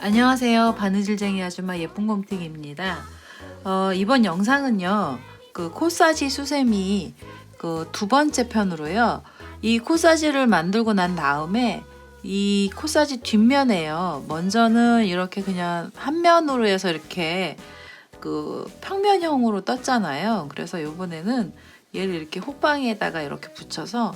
안녕하세요. 바느질쟁이 아줌마 예쁜 곰탱입니다. 어, 이번 영상은요. 그 코사지 수세미 그 두 번째 편으로요. 이 코사지를 만들고 난 다음에 이 코사지 뒷면에요. 먼저는 이렇게 그냥 한 면으로 해서 이렇게 그 평면형으로 떴잖아요. 그래서 이번에는 얘를 이렇게 호빵에다가 이렇게 붙여서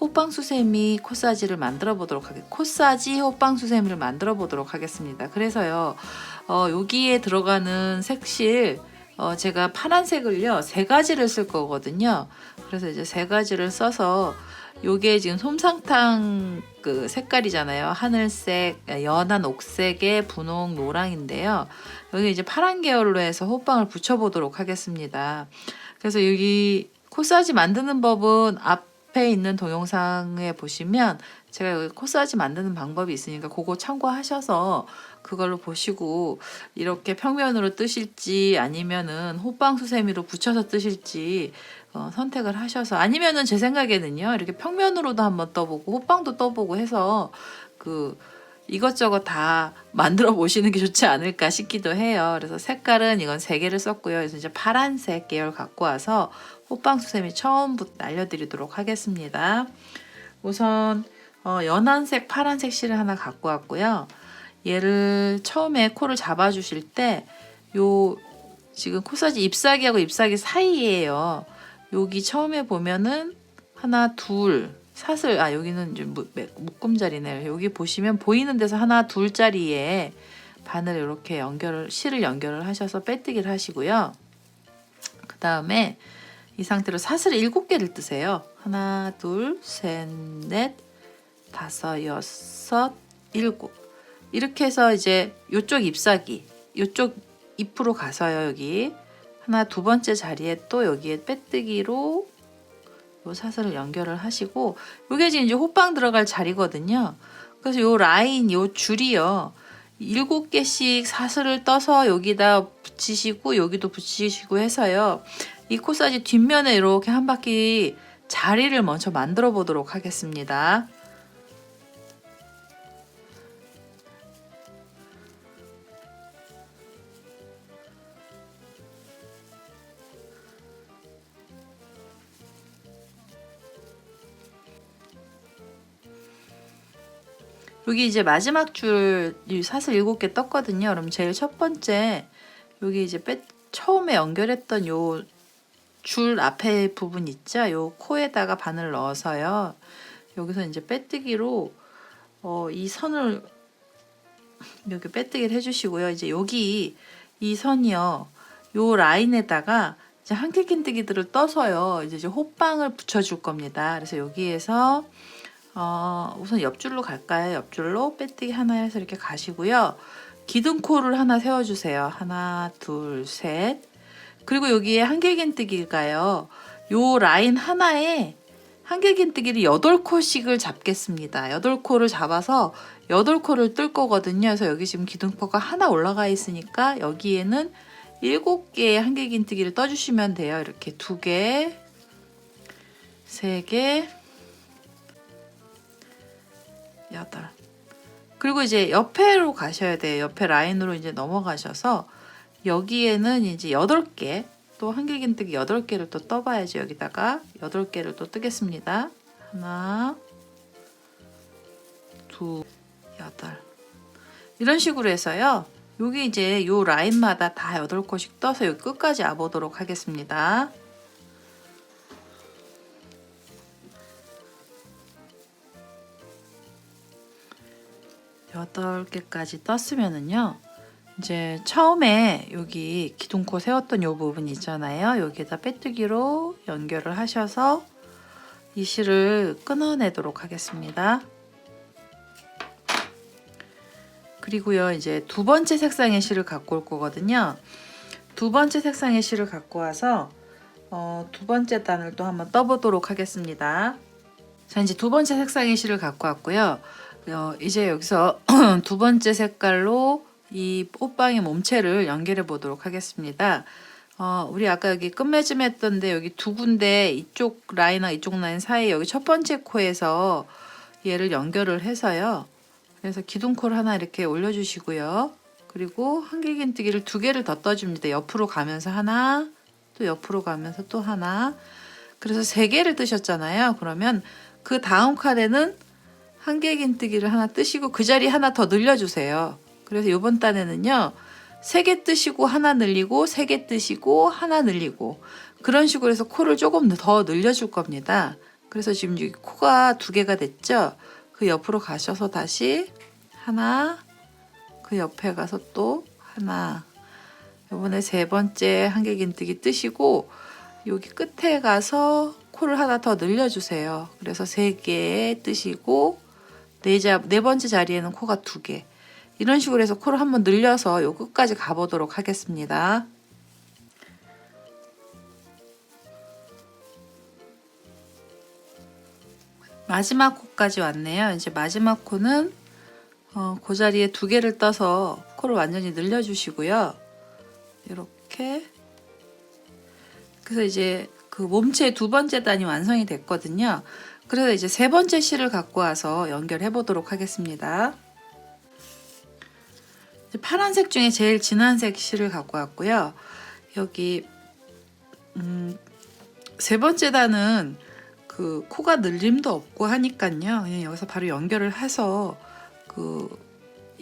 호빵 수세미 코사지를 만들어 보도록 하겠 코사지 호빵 수세미를 만들어 보도록 하겠습니다. 그래서요. 어, 여기에 들어가는 색실 어, 제가 파란색을요 세 가지를 쓸 거거든요. 그래서 이제 세 가지를 써서 요게 지금 솜사탕 그 색깔이잖아요. 하늘색, 연한 옥색의 분홍 노랑인데요. 여기 이제 파란 계열로 해서 호빵을 붙여보도록 하겠습니다. 그래서 여기 코사지 만드는 법은 앞 에 있는 동영상에 보시면 제가 여기 코사지 만드는 방법이 있으니까 그거 참고하셔서 그걸로 보시고 이렇게 평면으로 뜨실지 아니면은 호빵 수 세미로 붙여서 뜨실지 어, 선택을 하셔서 아니면은 제 생각에는요 이렇게 평면으로도 한번 떠보고 호빵도 떠보고 해서 그 이것저것 다 만들어 보시는 게 좋지 않을까 싶기도 해요. 그래서 색깔은 이건 세 개를 썼고요. 그래서 이제 파란색 계열 갖고 와서 호빵 수세미 처음부터 알려드리도록 하겠습니다. 우선 어, 연한색, 파란색 실을 하나 갖고 왔고요. 얘를 처음에 코를 잡아주실 때 요 지금 코사지 잎사귀하고 잎사귀 사이에요. 여기 처음에 보면은 하나, 둘, 사슬 아 여기는 묶음자리네요. 여기 보시면 보이는 데서 하나, 둘짜리에 바늘 이렇게 연결을 실을 연결을 하셔서 빼뜨기를 하시고요. 그 다음에 이 상태로 사슬 일곱 개를 뜨세요. 하나, 둘, 셋, 넷, 다섯, 여섯, 일곱. 이렇게 해서 이제 요쪽 잎사귀, 요쪽 잎으로 가서요, 여기. 하나, 두 번째 자리에 또 여기에 빼뜨기로 요 사슬을 연결을 하시고, 요게 지금 이제 호빵 들어갈 자리거든요. 그래서 요 라인, 요 줄이요. 일곱 개씩 사슬을 떠서 여기다 붙이시고, 여기도 붙이시고 해서요. 이 코사지 뒷면에 이렇게 한 바퀴 자리를 먼저 만들어 보도록 하겠습니다. 여기 이제 마지막 줄이 사슬 일곱 개 떴거든요. 그럼 제일 첫 번째 여기 이제 빼, 처음에 연결했던 요 줄 앞에 부분 있죠? 요 코에다가 바늘 넣어서요. 여기서 이제 빼뜨기로 어, 이 선을 여기 빼뜨기를 해주시고요. 이제 여기 이 선이요. 요 라인에다가 이제 한길긴뜨기들을 떠서요. 이제, 이제 호빵을 붙여줄 겁니다. 그래서 여기에서 어, 우선 옆줄로 갈까요? 옆줄로 빼뜨기 하나 해서 이렇게 가시고요. 기둥코를 하나 세워주세요. 하나, 둘, 셋. 그리고 여기에 한길긴뜨기가요. 요 라인 하나에 한길긴뜨기를 8코씩을 잡겠습니다. 8코를 잡아서 8코를 뜰 거거든요. 그래서 여기 지금 기둥포가 하나 올라가 있으니까 여기에는 7개의 한길긴뜨기를 떠주시면 돼요. 이렇게 2개, 3개, 여덟. 그리고 이제 옆에로 가셔야 돼요. 옆에 라인으로 이제 넘어가셔서 여기에는 이제 여덟 개, 또 한길긴뜨기 여덟 개를 또 떠봐야죠. 여기다가 여덟 개를 또 뜨겠습니다. 하나, 두, 여덟. 이런 식으로 해서요. 여기 이제 요 라인마다 다 여덟 코씩 떠서 여기 끝까지 와보도록 하겠습니다. 여덟 개까지 떴으면은요. 이제 처음에 여기 기둥코 세웠던 요 부분 있잖아요. 여기에다 빼뜨기로 연결을 하셔서 이 실을 끊어내도록 하겠습니다. 그리고요, 이제 두 번째 색상의 실을 갖고 올 거거든요. 두 번째 색상의 실을 갖고 와서 어, 두 번째 단을 또 한번 떠보도록 하겠습니다. 자 이제 두 번째 색상의 실을 갖고 왔고요. 어, 이제 여기서 두 번째 색깔로 이 꽃방의 몸체를 연결해 보도록 하겠습니다. 어, 우리 아까 여기 끝맺음 했던데 여기 두 군데 이쪽 라인과 이쪽 라인 사이 여기 첫 번째 코에서 얘를 연결을 해서요. 그래서 기둥코를 하나 이렇게 올려주시고요. 그리고 한길긴뜨기를 두 개를 더 떠줍니다. 옆으로 가면서 하나, 또 옆으로 가면서 또 하나. 그래서 세 개를 뜨셨잖아요. 그러면 그 다음 칸에는 한길긴뜨기를 하나 뜨시고 그 자리 하나 더 늘려주세요. 그래서 이번 단에는요. 세 개 뜨시고 하나 늘리고 세 개 뜨시고 하나 늘리고 그런 식으로 해서 코를 조금 더 늘려줄 겁니다. 그래서 지금 여기 코가 두 개가 됐죠. 그 옆으로 가셔서 다시 하나 그 옆에 가서 또 하나 이번에 세 번째 한길긴뜨기 뜨시고 여기 끝에 가서 코를 하나 더 늘려주세요. 그래서 세 개 뜨시고 네, 자, 네 번째 자리에는 코가 두 개. 이런 식으로 해서 코를 한번 늘려서 요 끝까지 가보도록 하겠습니다. 마지막 코까지 왔네요. 이제 마지막 코는 어, 그 자리에 두 개를 떠서 코를 완전히 늘려주시고요. 이렇게 그래서 이제 그 몸체 두 번째 단이 완성이 됐거든요. 그래서 이제 세 번째 실을 갖고 와서 연결해 보도록 하겠습니다. 파란색 중에 제일 진한 색 실을 갖고 왔고요. 여기 음, 세 번째 단은 그 코가 늘림도 없고 하니까요. 그냥 여기서 바로 연결을 해서 그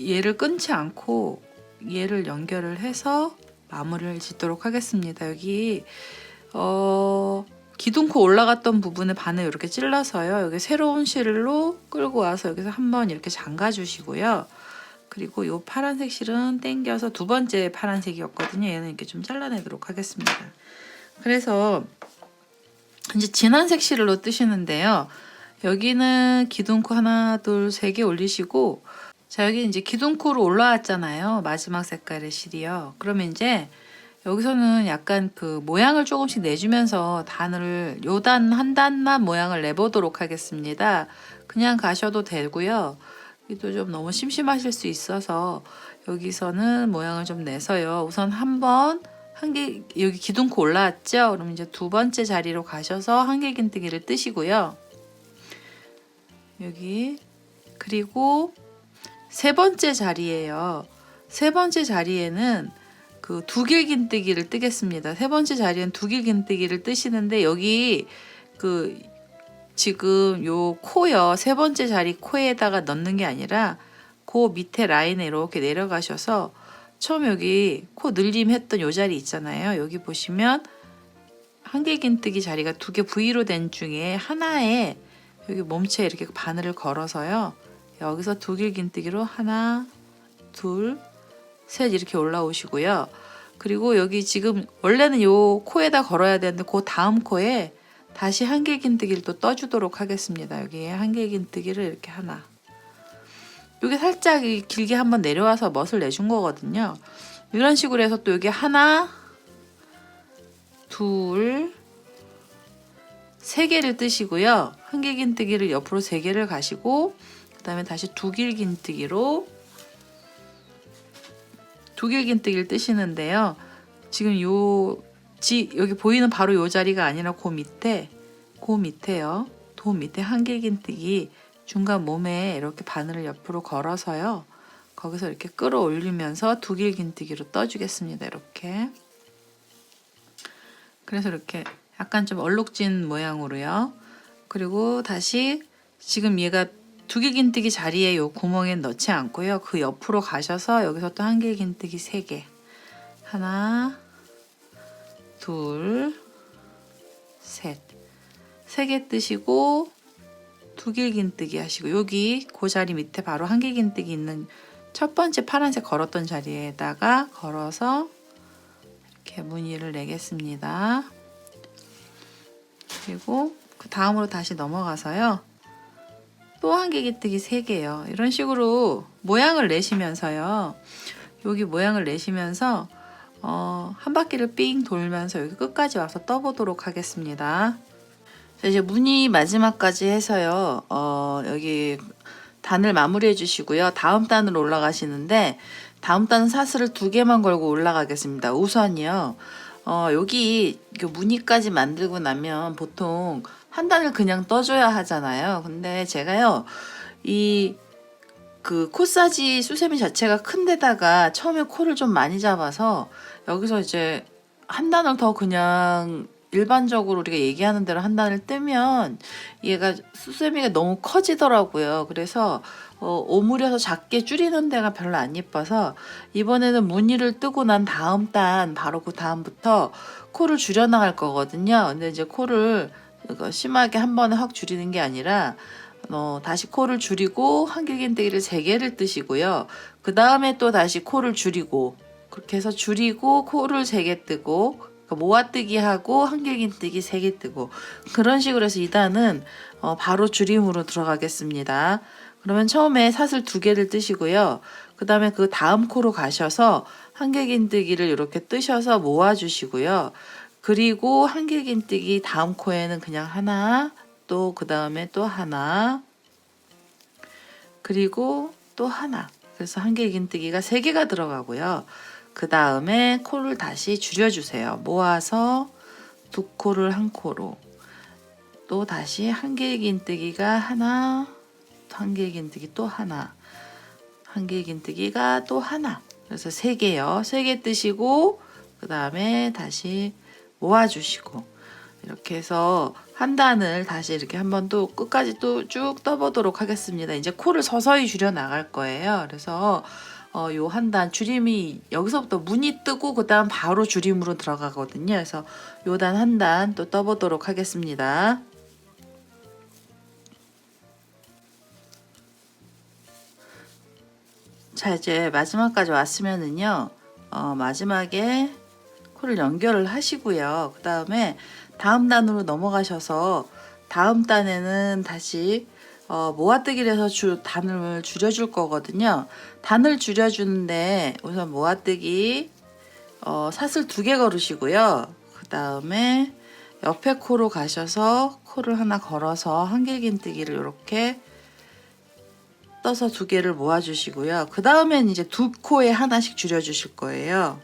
얘를 끊지 않고 얘를 연결을 해서 마무리를 짓도록 하겠습니다. 여기 어 기둥코 올라갔던 부분에 반을 이렇게 찔러서요. 여기 새로운 실로 끌고 와서 여기서 한번 이렇게 잠가 주시고요. 그리고 이 파란색 실은 땡겨서 두 번째 파란색이었거든요. 얘는 이렇게 좀 잘라내도록 하겠습니다. 그래서 이제 진한 색 실로 뜨시는데요. 여기는 기둥코 하나, 둘, 세 개 올리시고 자 여기 이제 기둥코로 올라왔잖아요. 마지막 색깔의 실이요. 그러면 이제 여기서는 약간 그 모양을 조금씩 내주면서 단을 요 단 한 단만 모양을 내보도록 하겠습니다. 그냥 가셔도 되고요. 또좀 너무 심심하실 수 있어서 여기서는 모양을 좀 내서요. 우선 한번 한개 여기 기둥코 올라왔죠? 그럼 이제 두 번째 자리로 가셔서 한길긴뜨기를 뜨시고요. 여기 그리고 세 번째 자리에요. 세 번째 자리에는 그 두길긴뜨기를 뜨겠습니다. 세 번째 자리엔 두길긴뜨기를 뜨시는데 여기 그 지금 요 코요 세 번째 자리 코에다가 넣는 게 아니라 그 밑에 라인에 이렇게 내려가셔서 처음 여기 코 늘림 했던 요 자리 있잖아요. 여기 보시면 한길긴뜨기 자리가 두개 V로 된 중에 하나에 여기 몸체에 이렇게 바늘을 걸어서요. 여기서 두 길긴뜨기로 하나, 둘, 셋 이렇게 올라오시고요. 그리고 여기 지금 원래는 요 코에다 걸어야 되는데 그 다음 코에 다시 한길긴뜨기를 또 떠주도록 하겠습니다. 여기에 한길긴뜨기를 이렇게 하나. 여기 살짝 이 길게 한번 내려와서 멋을 내준 거거든요. 이런 식으로 해서 또 여기 하나, 둘, 세 개를 뜨시고요. 한길긴뜨기를 옆으로 세 개를 가시고 그 다음에 다시 두길긴뜨기로 두길긴뜨기를 뜨시는데요. 지금 요 지, 여기 보이는 바로 요 자리가 아니라 그 밑에 그 밑에요. 도 밑에 한길긴뜨기 중간 몸에 이렇게 바늘을 옆으로 걸어서요. 거기서 이렇게 끌어올리면서 두 길긴뜨기로 떠주겠습니다. 이렇게. 그래서 이렇게 약간 좀 얼룩진 모양으로요. 그리고 다시 지금 얘가 두길긴뜨기 자리에 요 구멍에 넣지 않고요. 그 옆으로 가셔서 여기서 또 한길긴뜨기 3개. 하나, 둘, 셋. 세 개 뜨시고 두 길긴뜨기 하시고 여기 그 자리 밑에 바로 한 길긴뜨기 있는 첫 번째 파란색 걸었던 자리에다가 걸어서 이렇게 무늬를 내겠습니다. 그리고 그 다음으로 다시 넘어가서요. 또 한 길긴뜨기 3개요. 이런 식으로 모양을 내시면서요. 여기 모양을 내시면서 어, 한 바퀴를 삥 돌면서 여기 끝까지 와서 떠보도록 하겠습니다. 자, 이제 무늬 마지막까지 해서요. 어, 여기 단을 마무리해 주시고요. 다음 단으로 올라가시는데 다음 단은 사슬을 두 개만 걸고 올라가겠습니다. 우선이요. 어, 여기 그 무늬까지 만들고 나면 보통 한 단을 그냥 떠줘야 하잖아요. 근데 제가요, 이 그 코사지 수세미 자체가 큰 데다가 처음에 코를 좀 많이 잡아서 여기서 이제 한 단을 더 그냥 일반적으로 우리가 얘기하는 대로 한 단을 뜨면 얘가 수세미가 너무 커지더라고요. 그래서 어, 오므려서 작게 줄이는 데가 별로 안 예뻐서 이번에는 무늬를 뜨고 난 다음 단 바로 그 다음부터 코를 줄여 나갈 거거든요. 근데 이제 코를 심하게 한 번에 확 줄이는 게 아니라 어, 다시 코를 줄이고 한길긴뜨기를 세 개를 뜨시고요. 그 다음에 또 다시 코를 줄이고 그렇게 해서 줄이고 코를 세 개 뜨고 그러니까 모아뜨기 하고 한길긴뜨기 세 개 뜨고 그런 식으로 해서 2단은 어, 바로 줄임으로 들어가겠습니다. 그러면 처음에 사슬 두 개를 뜨시고요. 그 다음에 그 다음 코로 가셔서 한길긴뜨기를 이렇게 뜨셔서 모아주시고요. 그리고 한길긴뜨기 다음 코에는 그냥 하나, 또 그 다음에 또 하나, 그리고 또 하나. 그래서 한길긴뜨기가 세 개가 들어가고요. 그 다음에 코를 다시 줄여주세요. 모아서 두 코를 한 코로. 또 다시 한길긴뜨기가 하나, 한길긴뜨기 또 하나, 한길긴뜨기가 또 하나. 그래서 세 개요. 세 개 뜨시고 그 다음에 다시 모아주시고 이렇게 해서 한 단을 다시 이렇게 한번 또 끝까지 또 쭉 떠보도록 하겠습니다. 이제 코를 서서히 줄여 나갈 거예요. 그래서 어, 요 한 단 줄임이 여기서부터 문이 뜨고 그 다음 바로 줄임으로 들어가거든요. 그래서 요 단 한 단 또 떠보도록 하겠습니다. 자 이제 마지막까지 왔으면은요 어, 마지막에 코를 연결을 하시고요 그 다음에 다음 단으로 넘어가셔서 다음 단에는 다시 어, 모아뜨기를 해서 주, 단을 줄여줄 거거든요 단을 줄여주는데 우선 모아뜨기 어, 사슬 두 개 걸으시고요 그 다음에 옆에 코로 가셔서 코를 하나 걸어서 한길긴뜨기를 이렇게 떠서 두 개를 모아주시고요. 그 다음엔 이제 두 코에 하나씩 줄여주실 거예요.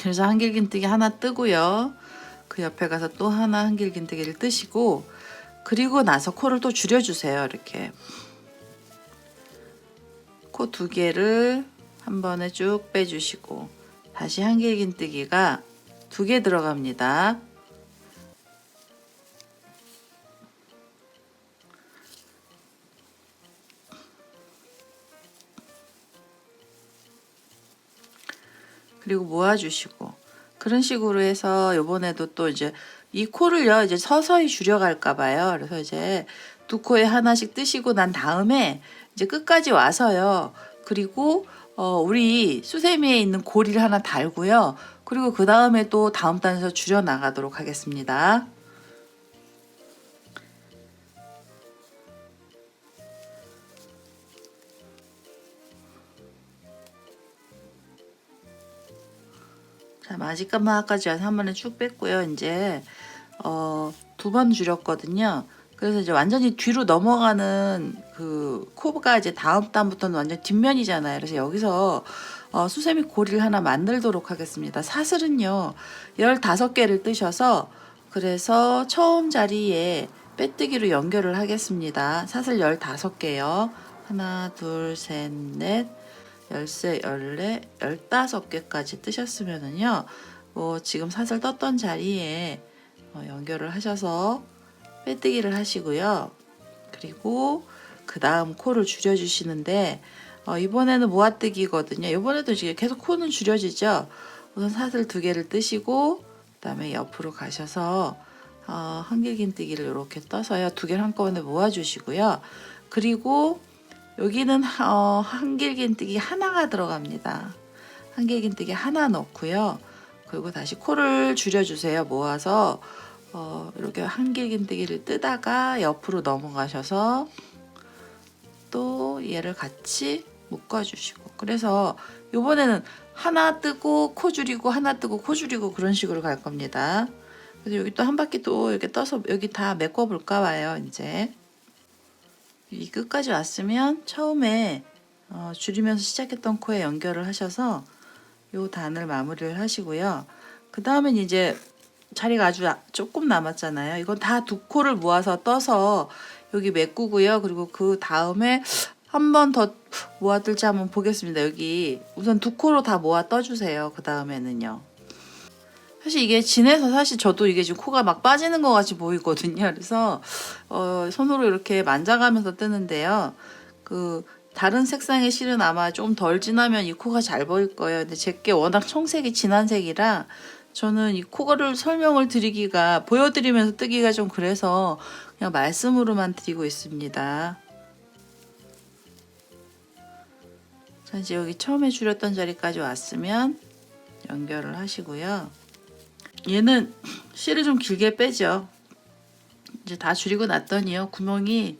그래서 한길긴뜨기 하나 뜨고요. 그 옆에 가서 또 하나 한길긴뜨기를 뜨시고 그리고 나서 코를 또 줄여주세요. 이렇게 코 두 개를 한 번에 쭉 빼주시고 다시 한길긴뜨기가 두 개 들어갑니다. 그리고 모아주시고 그런 식으로 해서 요번에도 또 이제 이 코를요 이제 서서히 줄여갈까 봐요. 그래서 이제 두 코에 하나씩 뜨시고 난 다음에 이제 끝까지 와서요. 그리고 어 우리 수세미에 있는 고리를 하나 달고요. 그리고 그 다음에 또 다음 단에서 줄여 나가도록 하겠습니다. 자, 마지막까지 와서 한 번에 쭉 뺐고요. 이제 어, 두 번 줄였거든요. 그래서 이제 완전히 뒤로 넘어가는 그 코가 이제 다음 단부터는 완전 뒷면이잖아요. 그래서 여기서 어, 수세미 고리를 하나 만들도록 하겠습니다. 사슬은요, 15개를 뜨셔서 그래서 처음 자리에 빼뜨기로 연결을 하겠습니다. 사슬 15개요. 하나, 둘, 셋, 넷, 열세, 열네, 열다섯 개까지 뜨셨으면은요, 뭐 지금 사슬 떴던 자리에 어, 연결을 하셔서 빼뜨기를 하시고요. 그리고 그 다음 코를 줄여주시는데 어, 이번에는 모아뜨기거든요. 이번에도 지금 계속 코는 줄여지죠. 우선 사슬 두 개를 뜨시고 그 다음에 옆으로 가셔서 어, 한길긴뜨기를 이렇게 떠서요. 두 개를 한꺼번에 모아주시고요. 그리고 여기는 어, 한길긴뜨기 하나가 들어갑니다. 한길긴뜨기 하나 넣고요. 그리고 다시 코를 줄여주세요. 모아서 어, 이렇게 한길긴뜨기를 뜨다가 옆으로 넘어가셔서 또 얘를 같이 묶어주시고 그래서 이번에는 하나 뜨고 코 줄이고 하나 뜨고 코 줄이고 그런 식으로 갈 겁니다. 그래서 여기 또 한 바퀴 또 이렇게 떠서 여기 다 메꿔 볼까 봐요. 이제 이 끝까지 왔으면 처음에 어, 줄이면서 시작했던 코에 연결을 하셔서 요 단을 마무리를 하시고요. 그 다음엔 이제 자리가 아주 아- 조금 남았잖아요. 이건 다 두 코를 모아서 떠서 여기 메꾸고요. 그리고 그 다음에 한 번 더 모아둘지 한번 보겠습니다. 여기 우선 두 코로 다 모아 떠주세요. 그 다음에는요. 사실 이게 진해서 사실 저도 이게 지금 코가 막 빠지는 것 같이 보이거든요. 그래서 어, 손으로 이렇게 만져가면서 뜨는데요. 그 다른 색상의 실은 아마 좀 덜 진하면 이 코가 잘 보일 거예요. 근데 제게 워낙 청색이 진한 색이라 저는 이 코를 설명을 드리기가 보여드리면서 뜨기가 좀 그래서 그냥 말씀으로만 드리고 있습니다. 자 이제 여기 처음에 줄였던 자리까지 왔으면 연결을 하시고요. 얘는 실을 좀 길게 빼죠. 이제 다 줄이고 났더니요 구멍이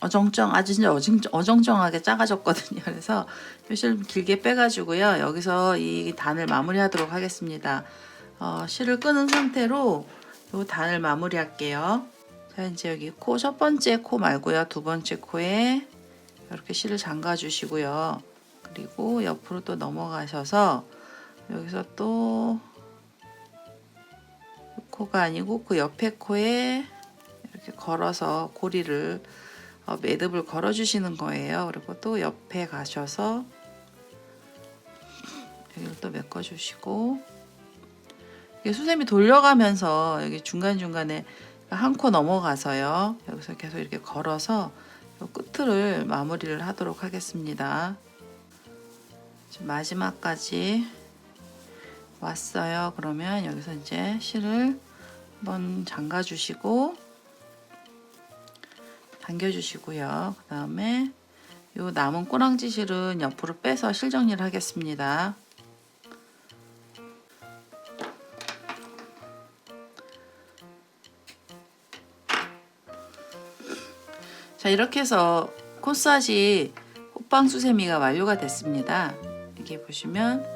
어정쩡 아주 진짜 어정, 어정쩡하게 작아졌거든요. 그래서 실을 길게 빼가지고요 여기서 이 단을 마무리하도록 하겠습니다. 어, 실을 끄는 상태로 이 단을 마무리할게요. 자 이제 여기 코 첫 번째 코 말고요 두 번째 코에 이렇게 실을 잠가 주시고요. 그리고 옆으로 또 넘어가셔서 여기서 또 코가 아니고 그 옆에 코에 이렇게 걸어서 고리를 어, 매듭을 걸어 주시는 거예요. 그리고 또 옆에 가셔서 여기를 또 메꿔 주시고 이게 수세미 돌려가면서 여기 중간 중간에 한 코 넘어가서요. 여기서 계속 이렇게 걸어서 요 끝을 마무리를 하도록 하겠습니다. 마지막까지 왔어요. 그러면 여기서 이제 실을 한번 잠가 주시고 당겨 주시고요. 그 다음에 요 남은 꼬랑지 실은 옆으로 빼서 실 정리를 하겠습니다. 자 이렇게 해서 코스아지 호빵 수세미가 완료가 됐습니다. 여기 보시면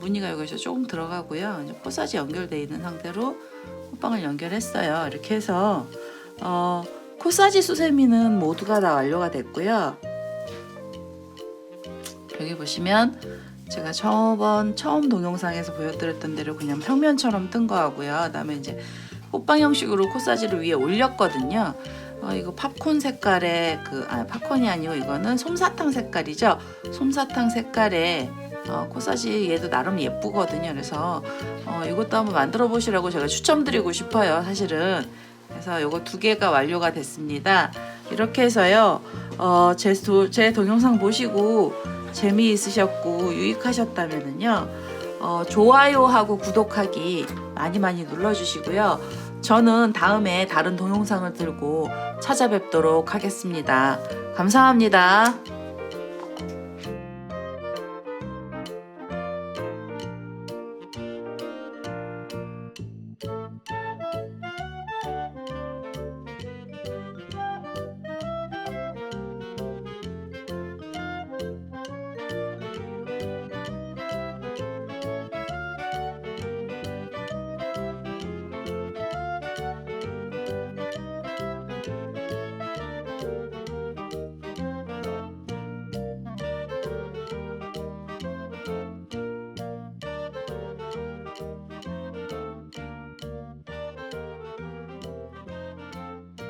무늬가 여기서 조금 들어가고요. 코스아지 연결되어 있는 상태로 호빵을 연결했어요. 이렇게 해서 어, 코사지 수세미는 모두가 다 완료가 됐고요. 여기 보시면 제가 저번 처음 동영상에서 보여드렸던 대로 그냥 평면처럼 뜬 거하고요. 그다음에 이제 호빵 형식으로 코사지를 위에 올렸거든요. 어, 이거 팝콘 색깔의 그 아, 팝콘이 아니고 이거는 솜사탕 색깔이죠. 솜사탕 색깔의 어, 코사지 얘도 나름 예쁘거든요. 그래서 어, 이것도 한번 만들어 보시라고 제가 추천드리고 싶어요. 사실은 그래서 요거 두 개가 완료가 됐습니다. 이렇게 해서요. 어, 제, 도, 제 동영상 보시고 재미있으셨고 유익하셨다면은요. 어, 좋아요하고 구독하기 많이 많이 눌러주시고요. 저는 다음에 다른 동영상을 들고 찾아뵙도록 하겠습니다. 감사합니다.